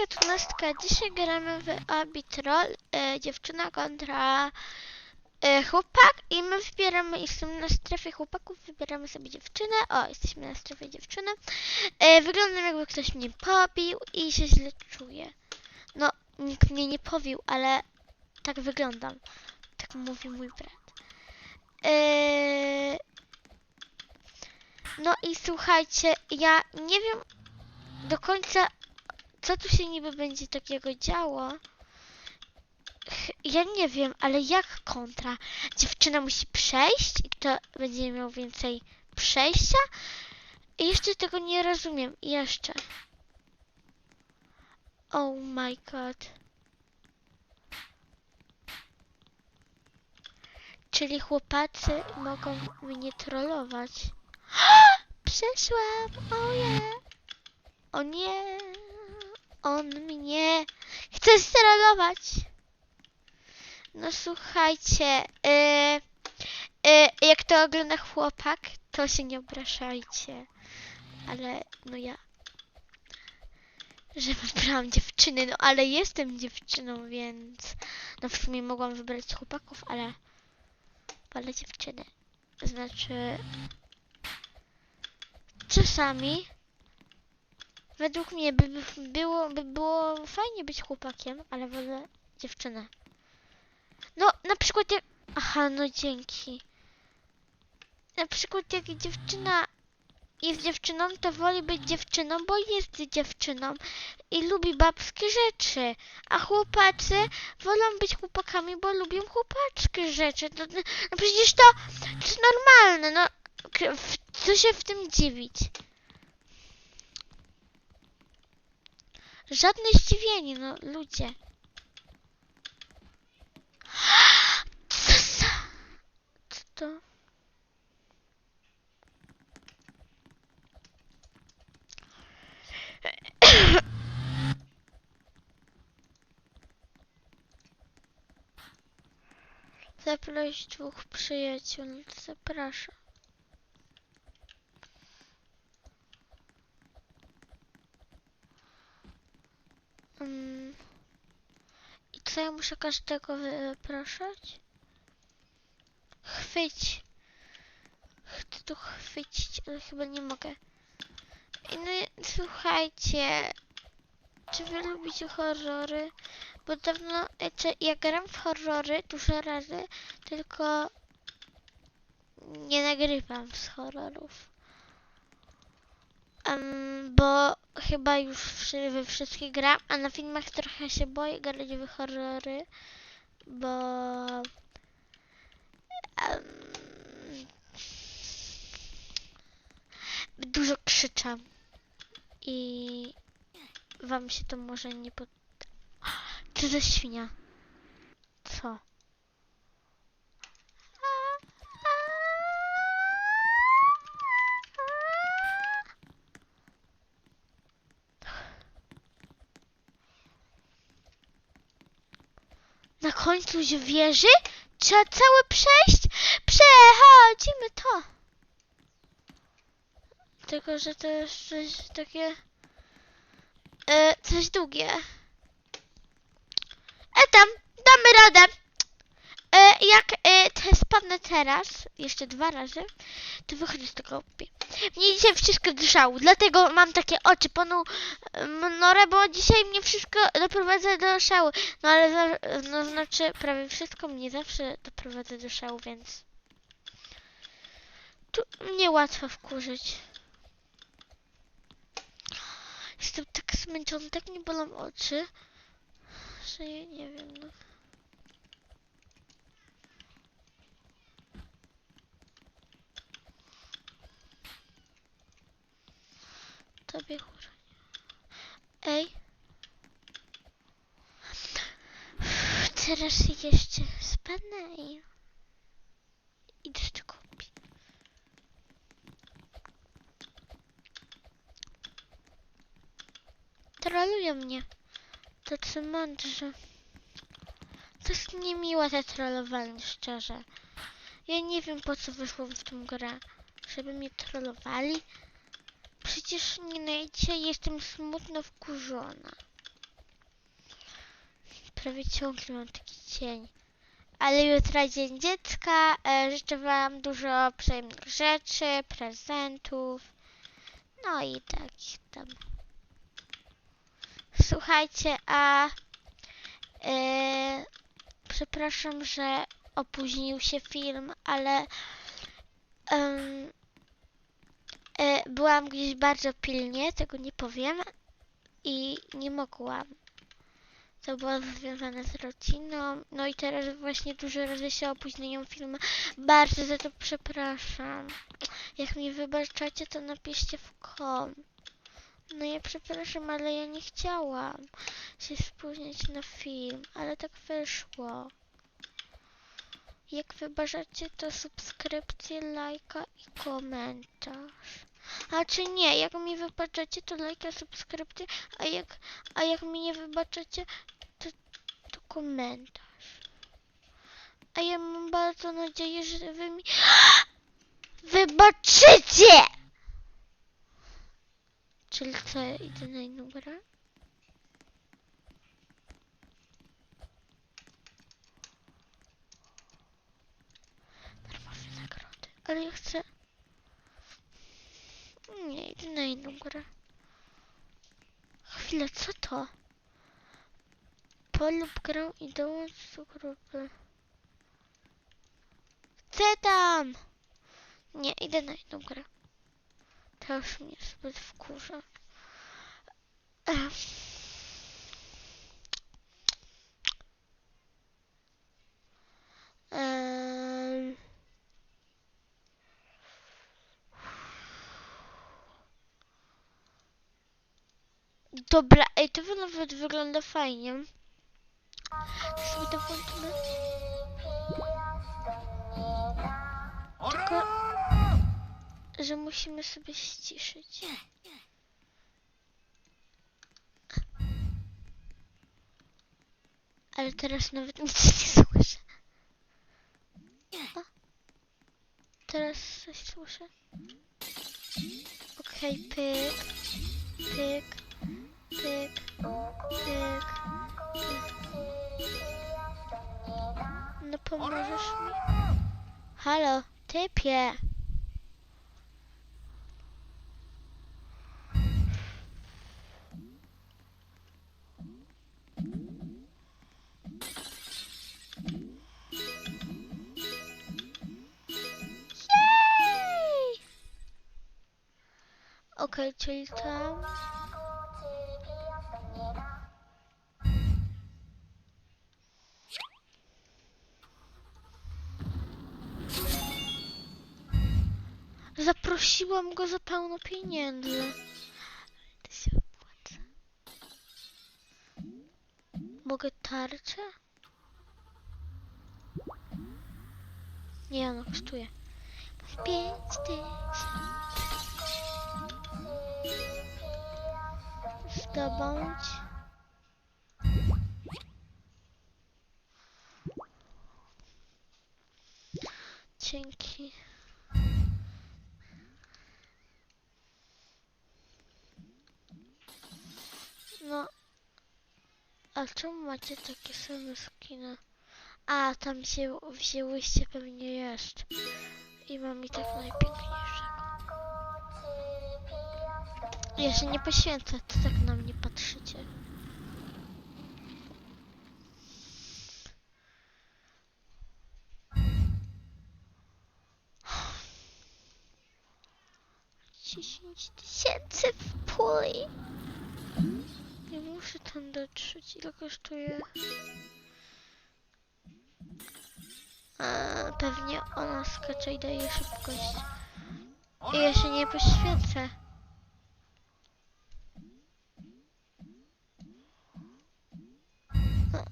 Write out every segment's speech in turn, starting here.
Hejka, Tunastka. Dzisiaj gramy w Arbitrol. E, dziewczyna kontra e, chłopak i my wybieramy, jesteśmy na strefie chłopaków, wybieramy sobie dziewczynę. O, jesteśmy na strefie dziewczyny. E, wyglądam jakby ktoś mnie pobił i się źle czuję. No, nikt mnie nie pobił, ale tak wyglądam. Tak mówi mój brat. E, no i słuchajcie, ja nie wiem do końca, co tu się niby będzie takiego działo. Ja nie wiem, ale jak kontra? Dziewczyna musi przejść i kto będzie miał więcej przejścia? I jeszcze tego nie rozumiem. Jeszcze. Oh my god. Czyli chłopacy mogą mnie trollować. Przeszłam! Oh yeah! O nie! On mnie chce sterować! No słuchajcie, yy, yy, jak to ogląda chłopak, to się nie obrażajcie. Ale no ja, że wybrałam dziewczyny, no ale jestem dziewczyną, więc no w sumie mogłam wybrać chłopaków, ale wolę dziewczyny. Znaczy, czasami Według mnie by by było, by było fajnie być chłopakiem, ale wolę dziewczynę. No, na przykład jak... Aha, no dzięki. Na przykład jak dziewczyna jest dziewczyną, to woli być dziewczyną, bo jest dziewczyną i lubi babskie rzeczy. A chłopacy wolą być chłopakami, bo lubią chłopaczkie rzeczy. No, no, przecież to, to jest normalne, no. Co się w tym dziwić? Żadne zdziwienie, no ludzie. Co za... Co to? Zaprosić dwóch przyjaciół, no zapraszam. Mm. I co muszę każdego wypraszać? Chwyć. Chcę tu chwycić, ale chyba nie mogę. No słuchajcie, czy wy lubicie horrory? Bo dawno, czy ja gram w horrory dużo razy, tylko nie nagrywam z horrorów. Em, bo chyba już we wszystkie gram, a na filmach trochę się boję grać horrory, bo em, dużo krzyczę i wam się to może nie pod... Co za świnia? Się wieży? Trzeba całe przejść? Przechodzimy to! Tylko, że to jest coś takie... E, coś długie. E tam, damy radę. E, jak e, te spadnę teraz, jeszcze dwa razy, to wychodzę z tego. Mnie dzisiaj wszystko drżało, dlatego mam takie oczy panu Mnorę, bo dzisiaj mnie wszystko doprowadza do szału. No ale no znaczy prawie wszystko mnie zawsze doprowadza do szału, więc tu mnie łatwo wkurzyć. Jestem tak zmęczony, tak nie bolą oczy, że nie wiem, no. Tobie chóra. Ej. Teraz jeszcze spadnę i idę tego kupić. Trolują mnie. Tacy mądrzy. To jest niemiłe te trollowanie, szczerze. Ja nie wiem po co wyszłam w tą grę. Żeby mnie trollowali? Przecież nie najdzie, jestem smutno wkurzona. prawie ciągle mam taki cień. Ale jutro dzień dziecka. E, życzę wam dużo przyjemnych rzeczy, prezentów. No i takich tam. Słuchajcie, a e, przepraszam, że opóźnił się film, ale e, byłam gdzieś bardzo pilnie, tego nie powiem i nie mogłam. To było związane z rodziną. No i teraz właśnie dużo razy się opóźniają filmy. Bardzo za to przepraszam. Jak mi wybaczacie, to napiszcie w kom. No ja przepraszam, ale ja nie chciałam się spóźnić na film, ale tak wyszło. Jak wybaczacie, to subskrypcję, lajka i komentarz. A czy nie, jak mi wybaczacie, to lajka, subskrypcję, a jak, a jak mi nie wybaczacie, to, to komentarz. A ja mam bardzo nadzieję, że wy mi wybaczycie! Czyli co, ja idę na inną grę? Nagrody. Ale ja chcę... Nie, idę na inną grę. Chwilę, co to? Polub grę i dołącz do grupy. Chcę tam! Nie, idę na inną grę. To już mnie zbyt wkurza. Ech. Dobra, ej, to nawet wygląda fajnie. To sobie to włączymy. Tylko, że musimy sobie ściszyć. Ale teraz nawet nic nie słyszę. O. Teraz coś słyszę. Okej, pyk, pyk, pyk, pyk. No pomożesz mi? Halo, typie. Okej, czyli tam. Zaprosiłam go za pełno pieniędzy. Się. Mogę tarczę? Nie, ono kosztuje. Pięć tysięcy. Zdobądź. Dzięki. No. A czemu macie takie same skiny? A, tam się wzięłyście pewnie jest. I mam i tak najpiękniejszego. Ja się nie poświęcę, to tak na mnie patrzycie. Dziesięć tysięcy w puli. Muszę tam dotrzeć. Ile kosztuje? A, pewnie ona skacze i daje szybkość. I ja się nie poświęcę. No,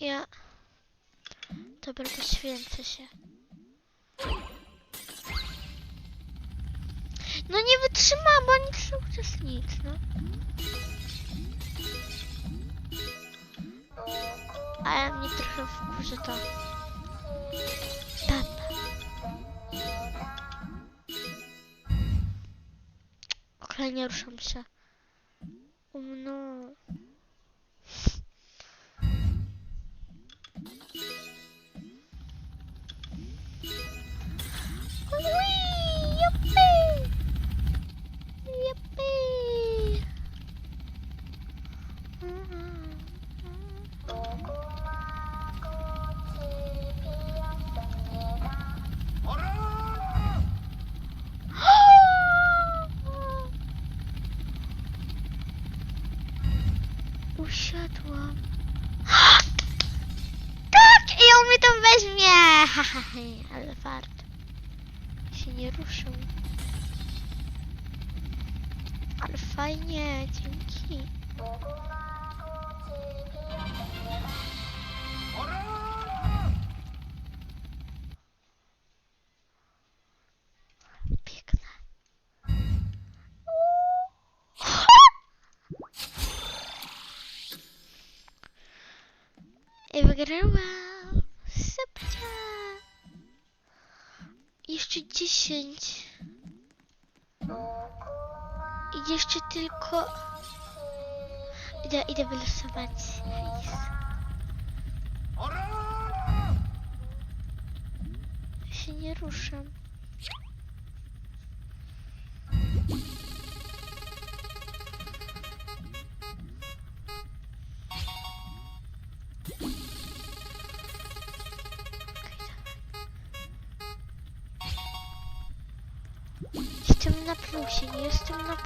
ja... Dobra, poświęcę się. No nie wytrzymam, bo nic cały czas nic, no. Ale mnie trochę wkurzy to. Tam. Okej, nie ruszam się. Um, no. Ha, ale fart. Się nie ruszył. Ale fajnie, dzięki. Wygrałam. Jeszcze 10. I jeszcze tylko... Idę, idę wylosować. Fris. Ja się nie ruszam.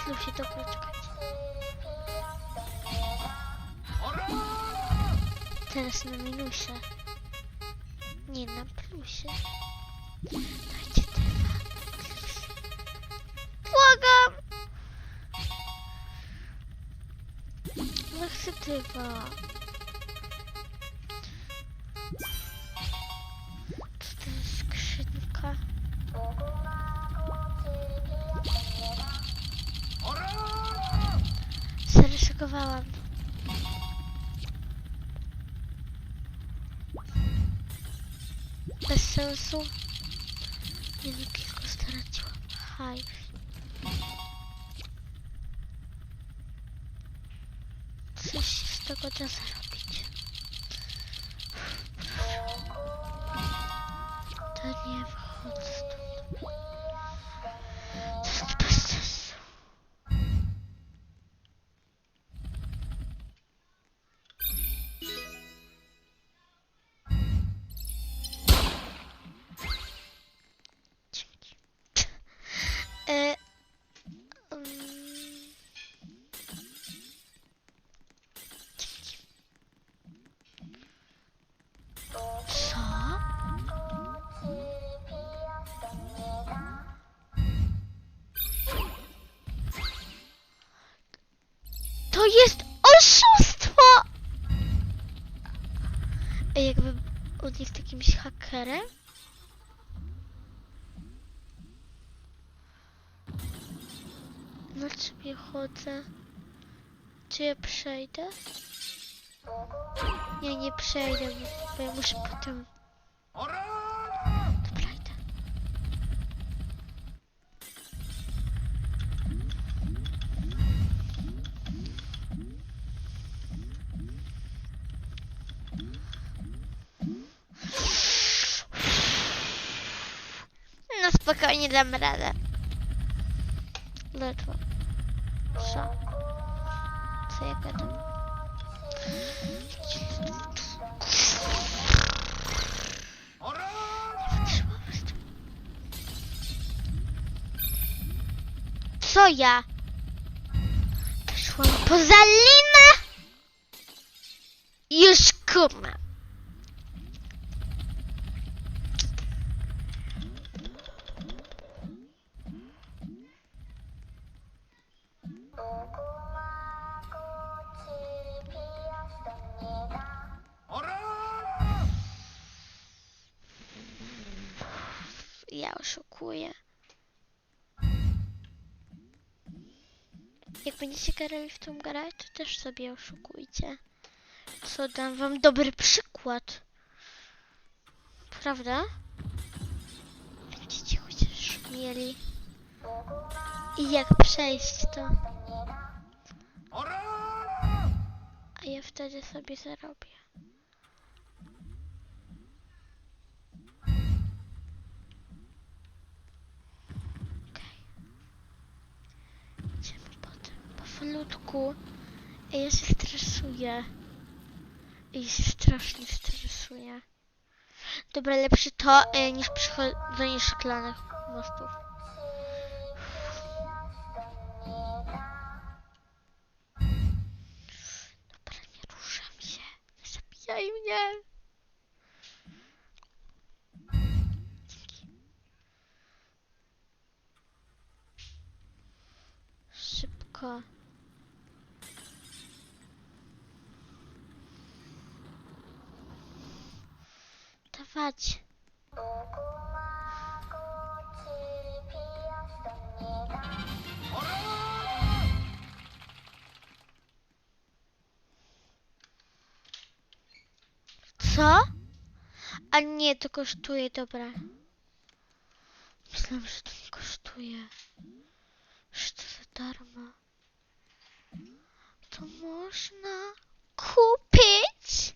Plusie, dobra, czekajcie. Teraz na minusie. Nie na plusie. Dajcie dywan. Błagam! No chcę dywan. Bez sensu. Nie no, kilku straciłam. Haj. Coś się z hakerem? Na ja chodzę? Czy ja przejdę? Nie, nie przejdę, bo ja muszę potem... spokojnie dam radę. Ledwo. Co? Co ja gadam? Nie wytrzymam z tym. Co ja? Wyszłam poza linę? Już kumam. Jak będziecie grali w tą grę, to też sobie oszukujcie. Co dam wam dobry przykład. Prawda? Będziecie chociaż mieli. I jak przejść to. A ja wtedy sobie zarobię. Ej, ja się stresuję. Ja się strasznie stresuję. Dobra, lepsze to e, niż przechodzenie szklanych mostów. Dobra, nie ruszam się. Zabijaj mnie. Dzięki. Szybko. Dawać. Co? A nie, to kosztuje, dobra. Myślałam, że to nie kosztuje. Że to za darmo. To można kupić?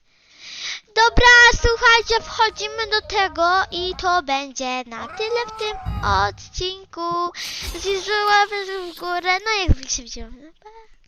Dobra, słuchajcie, wchodzimy do tego i to będzie na tyle w tym odcinku. Zjeżdżę łapę w górę, no jak się widzimy.